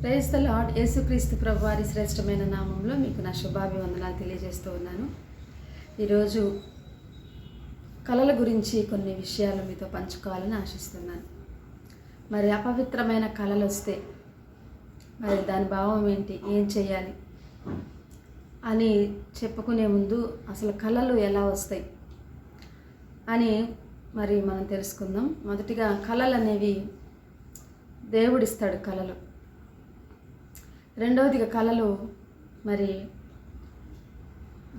Praise the lord యేసుక్రీస్తు ప్రభు వారి శ్రేష్టమైన నామంలో మీకు నా శుభాభివందనాలు తెలియజేస్తూ ఉన్నాను. ఈరోజు కళల గురించి కొన్ని విషయాలు మీతో పంచుకోవాలని ఆశిస్తున్నాను. మరి అపవిత్రమైన కళలు వస్తే మరి దాని భావం ఏంటి? ఏం చేయాలి? అని చెప్పుకునే ముందు అసలు కళలు ఎలా వస్తాయి? అని మరి మనం తెలుసుకుందాం. మొదటిగా కళలు అనేవి దేవుడిస్తాడు కళలు రెండవదిగా కళలు మరి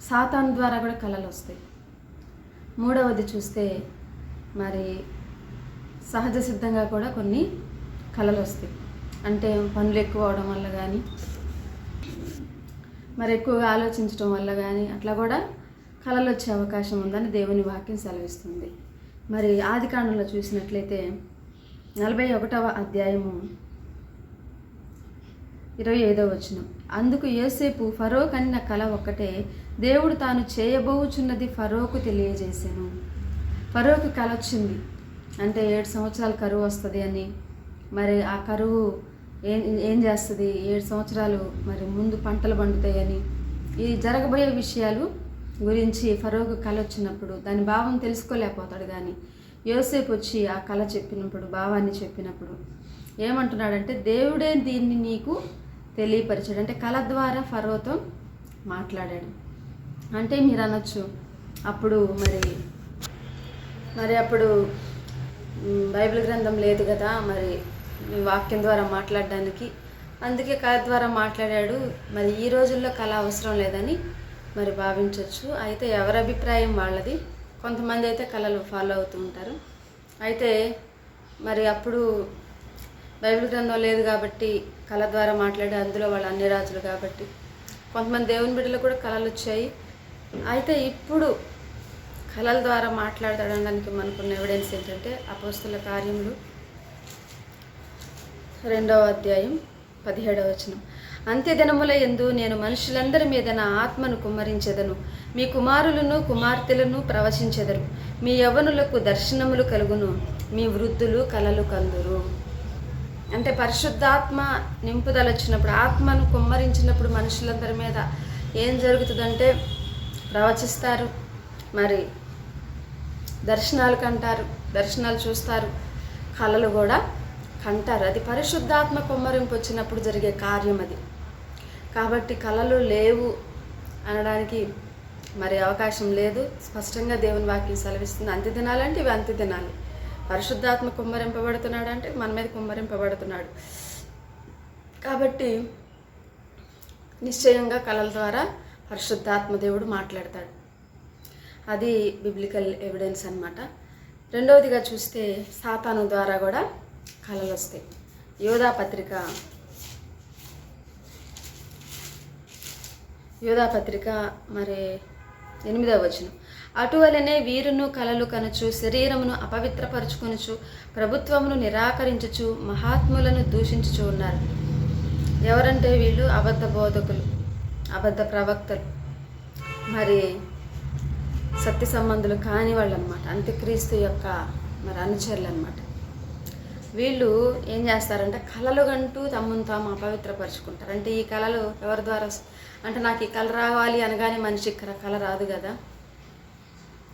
సాతాన్ ద్వారా కూడా కళలు వస్తాయి. మూడవది చూస్తే మరి సహజ సిద్ధంగా కూడా కొన్ని కళలు వస్తాయి. అంటే పనులు ఎక్కువ అవడం వల్ల కానీ మరి ఎక్కువగా ఆలోచించడం వల్ల కానీ అట్లా కూడా కళలు వచ్చే అవకాశం ఉందని దేవుని వాక్యం సెలవిస్తుంది. మరి ఆది కాండంలో చూసినట్లయితే నలభై ఒకటవ అధ్యాయము ఇరవై ఐదవ వచనం. అందుకు యోసేపు ఫరో కన్న కళ ఒక్కటే దేవుడు తాను చేయబోచున్నది ఫరోకు తెలియజేశాను. ఫరోకు కళ వచ్చింది. అంటే ఏడు సంవత్సరాలు కరువు వస్తుంది అని. మరి ఆ కరువు ఏం ఏం చేస్తుంది? ఏడు సంవత్సరాలు మరి ముందు పంటలు పండుతాయని ఈ జరగబోయే విషయాలు గురించి ఫరోకు కళ వచ్చినప్పుడు దాని భావం తెలుసుకోలేకపోతాడు కానీ యోసేపు వచ్చి ఆ కళ చెప్పినప్పుడు భావాన్ని చెప్పినప్పుడు ఏమంటున్నాడంటే దేవుడే దీన్ని నీకు తెలియపరిచాడు. అంటే కళ ద్వారా ఫరోతో మాట్లాడాడు. అంటే మీరు అనొచ్చు అప్పుడు మరి మరి అప్పుడు బైబిల్ గ్రంథం లేదు కదా మరి వాక్యం ద్వారా మాట్లాడడానికి. అందుకే కళ ద్వారా మాట్లాడాడు. మరి ఈ రోజుల్లో కళ అవసరం లేదని మరి భావించవచ్చు అయితే ఎవరి అభిప్రాయం వాళ్ళది? కొంతమంది అయితే కళలు ఫాలో అవుతూ ఉంటారు. అయితే మరి అప్పుడు బైబిల్ గ్రంథం లేదు కాబట్టి కళ ద్వారా మాట్లాడే అందులో వాళ్ళు అన్ని రాజులు కాబట్టి. కొంతమంది దేవుని బిడ్డలు కూడా కళలు వచ్చాయి. అయితే ఇప్పుడు కళల ద్వారా మాట్లాడడానికి మనకున్న ఎవిడెన్స్ ఏంటంటే అపోస్తుల కార్యములు రెండవ అధ్యాయం పదిహేడవ వచనం. అంత్యదినముల ఎందు నేను మనుషులందరి మీద నా ఆత్మను కుమ్మరించెదను. మీ కుమారులను కుమార్తెలను ప్రవచించెదరు. మీ యవనులకు దర్శనములు కలుగును. మీ వృద్ధులు కలలు కందురు. అంటే పరిశుద్ధాత్మ నింపుదల వచ్చినప్పుడు ఆత్మను కుమ్మరించినప్పుడు మనుషులందరి మీద ఏం జరుగుతుందంటే ప్రవచిస్తారు మరి దర్శనాలు కంటారు దర్శనాలు చూస్తారు కళలు కూడా కంటారు. అది పరిశుద్ధాత్మ కుమ్మరింపు వచ్చినప్పుడు జరిగే కార్యం అది. కాబట్టి కళలు లేవు అనడానికి మరి అవకాశం లేదు. స్పష్టంగా దేవుని వాక్యం సెలవిస్తుంది. అంత్యదినాలంటే ఇవి అంత్యదినాలు. పరిశుద్ధాత్మ కుమ్మరింపబడుతున్నాడు అంటే మన మీద కుమ్మరింపబడుతున్నాడు. కాబట్టి నిశ్చయంగా కళల ద్వారా పరిశుద్ధాత్మ దేవుడు మాట్లాడతాడు. అది బిబ్లికల్ ఎవిడెన్స్ అనమాట రెండవదిగా చూస్తే సాతాను ద్వారా కూడా కళలు వస్తాయి. యోధా పత్రిక యోధా పత్రిక మరి ఎనిమిదవ వచనం. అటువలనే వీరును కలలు కనుచు శరీరమును అపవిత్రపరుచుకొనుచు ప్రభుత్వమును నిరాకరించుచు మహాత్ములను దూషించుచు ఉన్నారు. ఎవరంటే వీళ్ళు? అబద్ధ బోధకులు అబద్ధ ప్రవక్తలు. మరి సత్య సంబంధులు కాని వాళ్ళు అనమాట అంత్యక్రీస్తు యొక్క మరి అనుచరులు అనమాట వీళ్ళు ఏం చేస్తారంటే కళలు కంటూ తమ్మును తాము అపవిత్రపరుచుకుంటారు. అంటే ఈ కళలు ఎవరి ద్వారా అంటే నాకు ఈ కళ రావాలి అనగానే మనిషికి కళ రాదు కదా.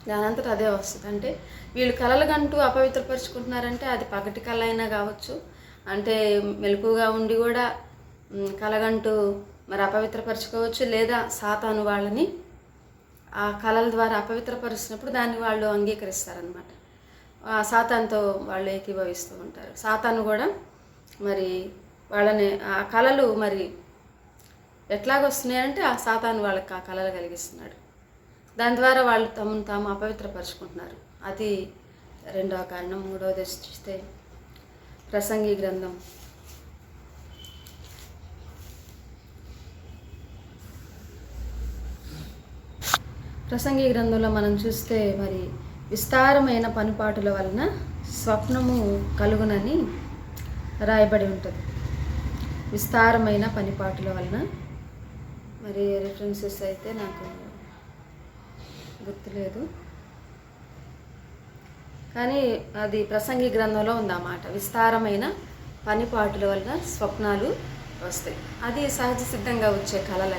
దానంతట అదే వస్తుంది. అంటే వీళ్ళు కళలు గంటూ అపవిత్రపరుచుకుంటున్నారంటే అది పగటి కళ అయినా కావచ్చు. అంటే మెలకుగా ఉండి కూడా కలగంటూ మరి అపవిత్రపరచుకోవచ్చు. లేదా సాతాను వాళ్ళని ఆ కళల ద్వారా అపవిత్రపరుస్తున్నప్పుడు దాన్ని వాళ్ళు అంగీకరిస్తారనమాట ఆ సాతాన్తో వాళ్ళు ఏకీభవిస్తూ ఉంటారు. సాతాను కూడా మరి వాళ్ళని ఆ కళలు మరి ఎట్లాగొస్తున్నాయంటే ఆ సాతాను వాళ్ళకి ఆ కళలు కలిగిస్తున్నాడు. దాని ద్వారా వాళ్ళు తమను తాము అపవిత్రపరుచుకుంటున్నారు. అది రెండవ కారణం. మూడవది చూస్తే ప్రసంగి గ్రంథం. ప్రసంగి గ్రంథంలో మనం చూస్తే మరి విస్తారమైన పనిపాటుల వలన స్వప్నము కలుగునని రాయబడి ఉంటుంది. విస్తారమైన పనిపాటుల వలన మరి రిఫరెన్సెస్ అయితే నాకు గుర్తులేదు. కానీ అది ప్రసంగి గ్రంథంలో ఉందన్నమాట. విస్తారమైన పనిపాటుల వలన స్వప్నాలు వస్తాయి. అది సహజ సిద్ధంగా వచ్చే కళలు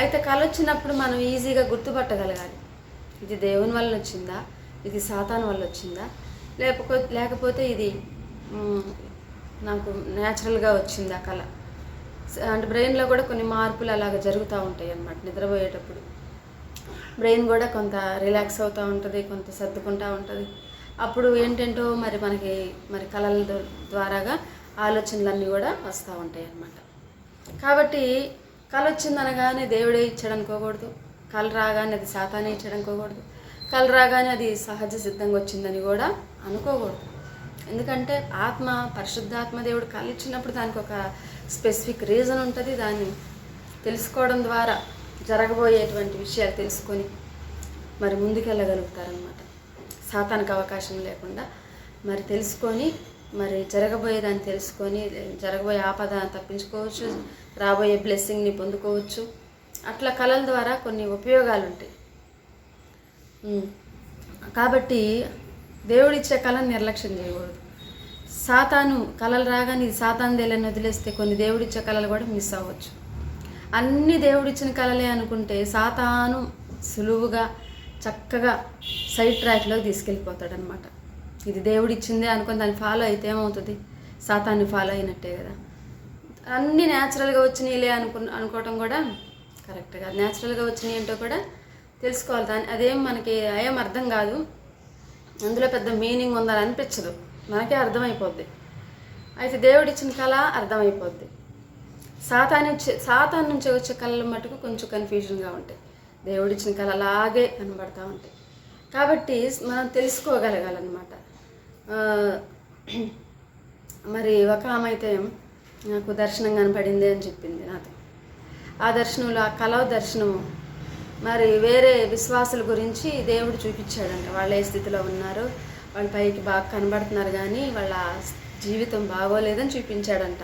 అయితే కళ వచ్చినప్పుడు మనం ఈజీగా గుర్తుపట్టగలగాలి. ఇది దేవుని వల్ల వచ్చిందా? ఇది సాతాన్ వల్ల వచ్చిందా? లేకపోతే లేకపోతే ఇది నాకు న్యాచురల్గా వచ్చిందా కళ? అంటే బ్రెయిన్లో కూడా కొన్ని మార్పులు అలాగ జరుగుతూ ఉంటాయి అన్నమాట నిద్రపోయేటప్పుడు. బ్రెయిన్ కూడా కొంత రిలాక్స్ అవుతూ ఉంటుంది కొంత సర్దుకుంటూ ఉంటుంది. అప్పుడు ఏంటంటో మరి మనకి మరి కళల ద్వారాగా ఆలోచనలన్నీ కూడా వస్తూ ఉంటాయి అన్నమాట. కాబట్టి కళ వచ్చిందనగానే దేవుడే ఇచ్చాడు అనుకోకూడదు. కళ రాగానే అది శాతానే ఇచ్చాడు అనుకోకూడదు. కళ రాగానే అది సహజ సిద్ధంగా వచ్చిందని కూడా అనుకోకూడదు. ఎందుకంటే ఆత్మ పరిశుద్ధాత్మ దేవుడు కళ ఇచ్చినప్పుడు దానికి ఒక స్పెసిఫిక్ రీజన్ ఉంటుంది. దాన్ని తెలుసుకోవడం ద్వారా జరగబోయేటువంటి విషయాలు తెలుసుకొని మరి ముందుకెళ్ళగలుగుతారనమాట సాతానికి అవకాశం లేకుండా మరి తెలుసుకొని మరి జరగబోయేదాన్ని తెలుసుకొని జరగబోయే ఆపద తప్పించుకోవచ్చు రాబోయే బ్లెస్సింగ్ని పొందుకోవచ్చు. అట్లా కళల ద్వారా కొన్ని ఉపయోగాలు ఉంటాయి కాబట్టి దేవుడిచ్చే కళను నిర్లక్ష్యం చేయకూడదు. సాతాను కళలు రాగానే ఇది సాతాను దేలని వదిలేస్తే కొన్ని దేవుడిచ్చే కళలు కూడా మిస్ అవ్వచ్చు. అన్ని దేవుడిచ్చిన కళలే అనుకుంటే సాతాను సులువుగా చక్కగా సైడ్ ట్రాక్లోకి తీసుకెళ్ళిపోతాడనమాట ఇది దేవుడిచ్చిందే అనుకుని దాన్ని ఫాలో అయితే ఏమవుతుంది? సాతాన్ని ఫాలో అయినట్టే కదా. అన్నీ న్యాచురల్గా వచ్చినాయిలే అనుకు అనుకోవటం కూడా కరెక్ట్ కాదు. న్యాచురల్గా వచ్చినాయి ఏంటో కూడా తెలుసుకోవాలి. దాని అదేం మనకి ఏం అర్థం కాదు. అందులో పెద్ద మీనింగ్ ఉందని అనిపించదు మనకే అర్థమైపోద్ది. అయితే దేవుడిచ్చిన కళ అర్థమైపోద్ది. సాతాన్ సాతాన్ నుంచి వచ్చే కళలు మటుకు కొంచెం కన్ఫ్యూజన్గా ఉంటాయి. దేవుడిచ్చిన కళ అలాగే కనబడతా ఉంటాయి. కాబట్టి మనం తెలుసుకోగలగాలన్నమాట. మరి ఒక ఆమె అయితే నాకు దర్శనం కనపడింది అని చెప్పింది నాతో. ఆ దర్శనంలో ఆ కళ దర్శనము మరి వేరే విశ్వాసుల గురించి దేవుడు చూపించాడంట. వాళ్ళు ఏ స్థితిలో ఉన్నారో. వాళ్ళ పైకి బాగా కనబడుతున్నారు కానీ వాళ్ళ జీవితం బాగోలేదని చూపించాడంట.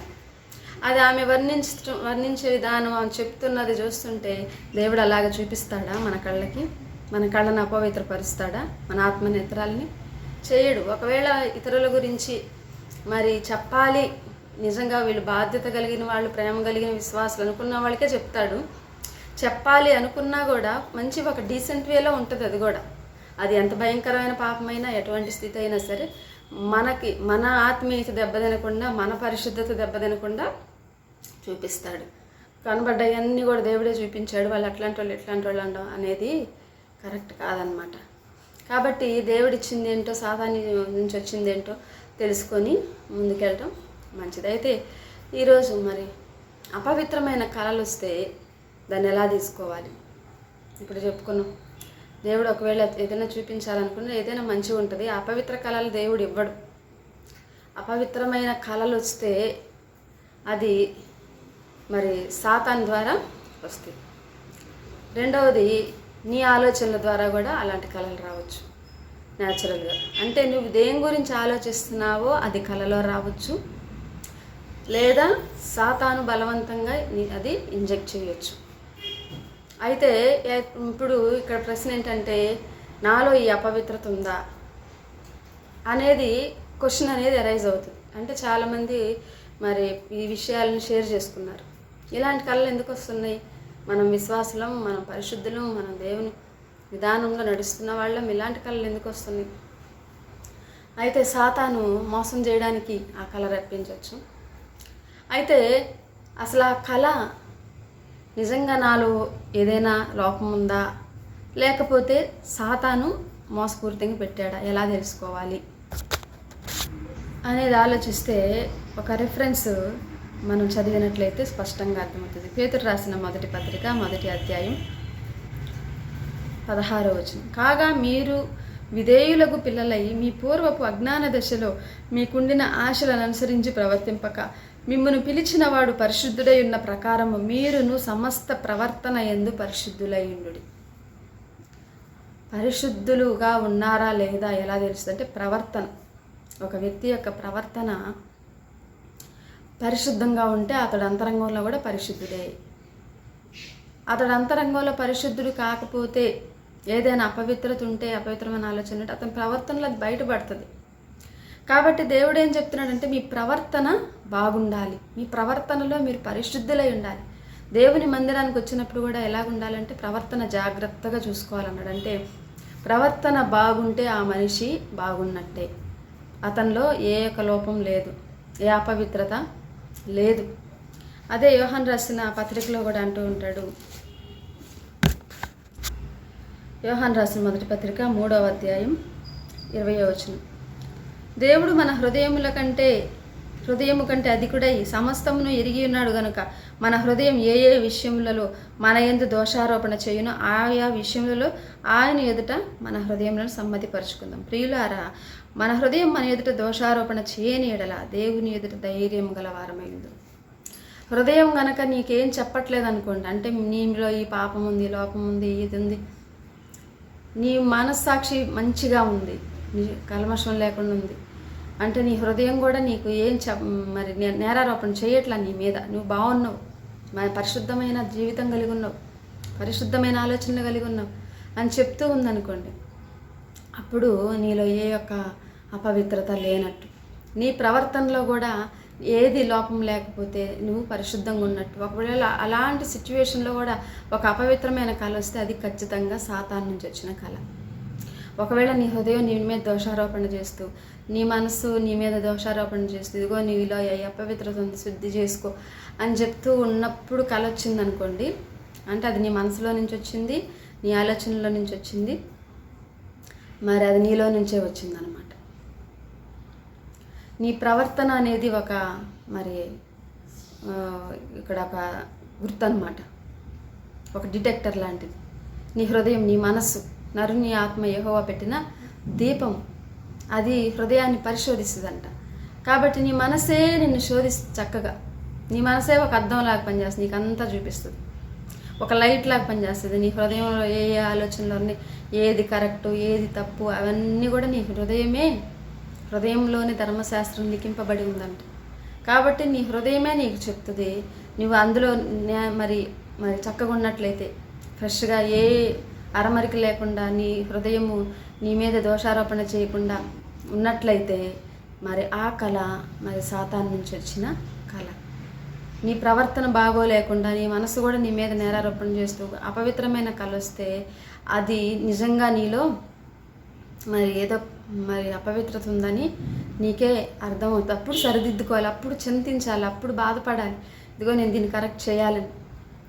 అది ఆమె వర్ణించ వర్ణించే విధానం ఆమె చెప్తున్నది చూస్తుంటే దేవుడు అలాగ చూపిస్తాడా మన కళ్ళకి? మన కళ్ళను అపవిత్రపరుస్తాడా? మన ఆత్మనేత్రాలని? చేయడు. ఒకవేళ ఇతరుల గురించి మరి చెప్పాలి నిజంగా వీళ్ళు బాధ్యత కలిగిన వాళ్ళు ప్రేమ కలిగిన విశ్వాసాలు అనుకున్న వాళ్ళకే చెప్తాడు. చెప్పాలి అనుకున్నా కూడా మంచి ఒక డీసెంట్ వేలో ఉంటుంది అది కూడా. అది ఎంత భయంకరమైన పాపమైనా ఎటువంటి స్థితి అయినా సరే మనకి మన ఆత్మీయత దెబ్బతినకుండా మన పరిశుద్ధత దెబ్బతినకుండా చూపిస్తాడు. కనబడ్డాయన్నీ కూడా దేవుడే చూపించాడు. వాళ్ళు అట్లాంటి వాళ్ళు ఎట్లాంటి వాళ్ళు అనడం అనేది కరెక్ట్ కాదనమాట. కాబట్టి దేవుడిచ్చింది ఏంటో సాధాని నుంచి వచ్చింది ఏంటో తెలుసుకొని ముందుకెళ్ళటం మంచిది. అయితే ఈరోజు మరి అపవిత్రమైన కళలు వస్తే దాన్ని ఎలా తీసుకోవాలి? ఇప్పుడు చెప్పుకున్నాం. దేవుడు ఒకవేళ ఏదైనా చూపించాలనుకున్నా ఏదైనా మంచిగా ఉంటుంది. అపవిత్ర కళలు దేవుడు ఇవ్వడు. అపవిత్రమైన కళలు వస్తే అది మరి సాతాన్ ద్వారా వస్తాయి. రెండవది నీ ఆలోచనల ద్వారా కూడా అలాంటి కళలు రావచ్చు. న్యాచురల్గా అంటే నువ్వు దేని గురించి ఆలోచిస్తున్నావో అది కళలో రావచ్చు. లేదా సాతాను బలవంతంగా అది ఇంజెక్ట్ చేయొచ్చు. అయితే ఇప్పుడు ఇక్కడ ప్రశ్న ఏంటంటే నాలో ఈ అపవిత్రత ఉందా? అనేది క్వశ్చన్ అనేది అరైజ్ అవుతుంది. అంటే చాలామంది మరి ఈ విషయాలను షేర్ చేసుకున్నారు. ఇలాంటి కళలు ఎందుకు వస్తున్నాయి? మనం విశ్వాసులం మనం పరిశుద్ధులం మనం దేవుని విధానంలో నడుస్తున్న వాళ్ళం ఇలాంటి కళలు ఎందుకు వస్తున్నాయి? అయితే సాతాను మోసం చేయడానికి ఆ కళ రప్పించవచ్చు. అయితే అసలు ఆ కళ నిజంగా నాలో ఏదైనా లోపం ఉందా? లేకపోతే సాతాను మోసపూరితంగా పెట్టాడా? ఎలా తెలుసుకోవాలి? అనేది ఆలోచిస్తే ఒక రిఫరెన్స్ మనం చదివినట్లయితే స్పష్టంగా అర్థమవుతుంది. పేతురు రాసిన మొదటి పత్రిక మొదటి అధ్యాయం పదహారో వచనం. కాగా మీరు విధేయులకు పిల్లలై మీ పూర్వపు అజ్ఞాన దశలో మీకుండిన ఆశలను అనుసరించి ప్రవర్తింపక మిమ్మను పిలిచిన వాడు పరిశుద్ధుడై ఉన్న ప్రకారము మీరును సమస్త ప్రవర్తన ఎందు పరిశుద్ధులైండు పరిశుద్ధులుగా ఉన్నారా లేదా ఎలా తెలుస్తుందంటే ప్రవర్తన. ఒక వ్యక్తి యొక్క ప్రవర్తన పరిశుద్ధంగా ఉంటే అతడు అంతరంగంలో కూడా పరిశుద్ధుడే. అతడు అంతరంగంలో పరిశుద్ధుడు కాకపోతే ఏదైనా అపవిత్రత ఉంటే అపవిత్రమైన ఆలోచన ఉంటే అతని ప్రవర్తనలో అది బయటపడుతుంది. కాబట్టి దేవుడు ఏం చెప్తున్నాడంటే మీ ప్రవర్తన బాగుండాలి. మీ ప్రవర్తనలో మీరు పరిశుద్ధులై ఉండాలి. దేవుని మందిరానికి వచ్చినప్పుడు కూడా ఎలా ఉండాలంటే ప్రవర్తన జాగ్రత్తగా చూసుకోవాలన్నాడు. అంటే ప్రవర్తన బాగుంటే ఆ మనిషి బాగున్నట్టే. అతనిలో ఏ ఒక లోపం లేదు. ఏ అపవిత్రత లేదు. అదే యోహన్ రాసిన పత్రికలో కూడా అంటూ ఉంటాడు. యోహన్ రాసిన మొదటి పత్రిక మూడవ అధ్యాయం ఇరవై వచనం. దేవుడు మన హృదయముల కంటే హృదయము కంటే అధికుడై సమస్తమును ఎరిగి ఉన్నాడు గనుక మన హృదయం ఏ ఏ విషయములలో మన ఎందు దోషారోపణ చేయునో ఆయా విషయములలో ఆయన ఎదుట మన హృదయములను సమ్మతిపరుచుకుందాం. ప్రియులారా మన హృదయం మన ఎదుట దోషారోపణ చేయని ఎడల దేవుని ఎదుట ధైర్యం గలవారమైంది హృదయం గనక నీకేం చెప్పట్లేదు అనుకోండి అంటే నీలో ఈ పాపం ఉంది లోపం ఉంది ఇది ఉంది నీ మనస్సాక్షి మంచిగా ఉంది నీ కల్మషం లేకుండా ఉంది. అంటే నీ హృదయం కూడా నీకు ఏం చెప్ మరి నే- నేరారోపణ చేయట్లా నీ మీద. నువ్వు బాగున్నావు మరి పరిశుద్ధమైన జీవితం కలిగి ఉన్నావు. పరిశుద్ధమైన ఆలోచనలు కలిగి ఉన్నావు అని చెప్తూ ఉందనుకోండి. అప్పుడు నీలో ఏ యొక్క అపవిత్రత లేనట్టు. నీ ప్రవర్తనలో కూడా ఏది లోపం లేకపోతే నువ్వు పరిశుద్ధంగా ఉన్నట్టు. ఒకవేళ అలాంటి సిచ్యువేషన్లో కూడా ఒక అపవిత్రమైన కళ వస్తే అది ఖచ్చితంగా సాతాన్ నుంచి వచ్చిన కళ. ఒకవేళ నీ హృదయం నీ మీద దోషారోపణ చేస్తూ నీ మనసు నీ మీద దోషారోపణ చేస్తూ ఇదిగో నీలో ఏ అపవిత్రత ఉంది శుద్ధి చేసుకో అని చెప్తూ ఉన్నప్పుడు కళ వచ్చింది అనుకోండి అంటే అది నీ మనసులో నుంచి వచ్చింది నీ ఆలోచనలో నుంచి వచ్చింది మరి అది నీలో నుంచే వచ్చిందనమాట. నీ ప్రవర్తన అనేది ఒక మరి ఇక్కడ ఒక గుర్తు అనమాట ఒక డిటెక్టర్ లాంటిది. నీ హృదయం నీ మనస్సు నరుని ఆత్మ యెహోవా పెట్టిన దీపం. అది హృదయాన్ని పరిశోధిస్తుందంట. కాబట్టి నీ మనసే నిన్ను శోధిస్తుంది చక్కగా. నీ మనసే ఒక అర్థంలాగా పనిచేస్తుంది. నీకు అంతా చూపిస్తుంది. ఒక లైట్ లాగా పనిచేస్తుంది. నీ హృదయంలో ఏ ఏ ఆలోచనలు ఏది కరెక్ట్ ఏది తప్పు అవన్నీ కూడా నీ హృదయమే హృదయంలోని ధర్మశాస్త్రం లిఖింపబడి ఉందంట. కాబట్టి నీ హృదయమే నీకు చెప్తుంది. నువ్వు అందులో నే- మరి మరి చక్కగా ఉన్నట్లయితే ఫ్రెష్గా ఏ అరమరిక లేకుండా నీ హృదయము నీ మీద దోషారోపణ చేయకుండా ఉన్నట్లయితే మరి ఆ కళ మరి సాతాన్ నుంచి వచ్చిన కళ. నీ ప్రవర్తన బాగోలేకుండా నీ మనసు కూడా నీ మీద నేరారోపణ చేస్తూ అపవిత్రమైన కళ వస్తే అది నిజంగా నీలో మరి ఏదో మరి అపవిత్రత ఉందని నీకే అర్థమవుతుంది. అప్పుడు సరిదిద్దుకోవాలి అప్పుడు చింతించాలి అప్పుడు బాధపడాలి. ఇదిగో నేను దీన్ని కరెక్ట్ చేయాలని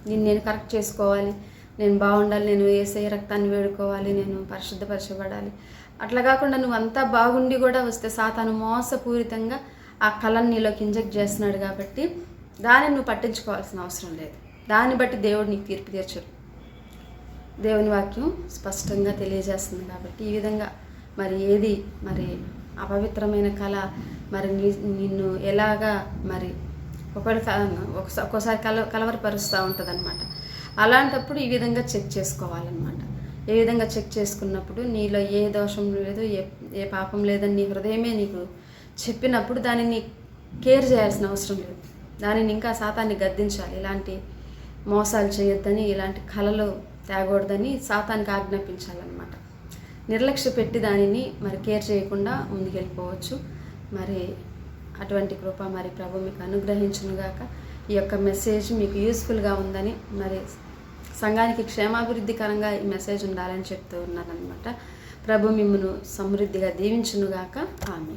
నేను నేను కరెక్ట్ చేసుకోవాలి. నేను బాగుండాలి నేను వేసే రక్తాన్ని వేడుకోవాలి నేను పరిశుద్ధపరచబడాలి. అట్లా కాకుండా నువ్వు అంతా బాగుండి కూడా వస్తే సాతాను మోసపూరితంగా ఆ కళను నీలోకి ఇంజెక్ట్ చేస్తున్నాడు కాబట్టి దాన్ని నువ్వు పట్టించుకోవాల్సిన అవసరం లేదు. దాన్ని బట్టి దేవుడు నీకు తీర్పు తీర్చరు దేవుని వాక్యం స్పష్టంగా తెలియజేస్తుంది కాబట్టి ఈ విధంగా మరి ఏది మరి అపవిత్రమైన కళ మరి నీ నిన్ను ఎలాగా మరి ఒకరి క- ఒక్కోసారి కల కలవరపరుస్తూ ఉంటుంది అనమాట అలాంటప్పుడు ఈ విధంగా చెక్ చేసుకోవాలన్నమాట. ఏ విధంగా చెక్ చేసుకున్నప్పుడు నీలో ఏ దోషం లేదు ఏ ఏ పాపం లేదని నీ హృదయమే నీకు చెప్పినప్పుడు దానిని కేర్ చేయాల్సిన అవసరం లేదు. దానిని ఇంకా శాతాన్ని గద్దించాలి. ఇలాంటి మోసాలు చేయొద్దని ఇలాంటి కళలు తేగూడదని సాతానికి ఆజ్ఞాపించాలన్నమాట. నిర్లక్ష్య పెట్టి దానిని మరి కేర్ చేయకుండా ముందుకెళ్ళిపోవచ్చు. మరి అటువంటి కృప మరి ప్రభు మీకు అనుగ్రహించునుగాక. ఈ యొక్క మెసేజ్ మీకు యూస్ఫుల్గా ఉందని మరి సంఘానికి క్షేమాభివృద్ధికరంగా ఈ మెసేజ్ ఉండాలని చెప్తూ ఉన్నారనమాట ప్రభు మిమ్మను సమృద్ధిగా దీవించునుగాక. ఆమె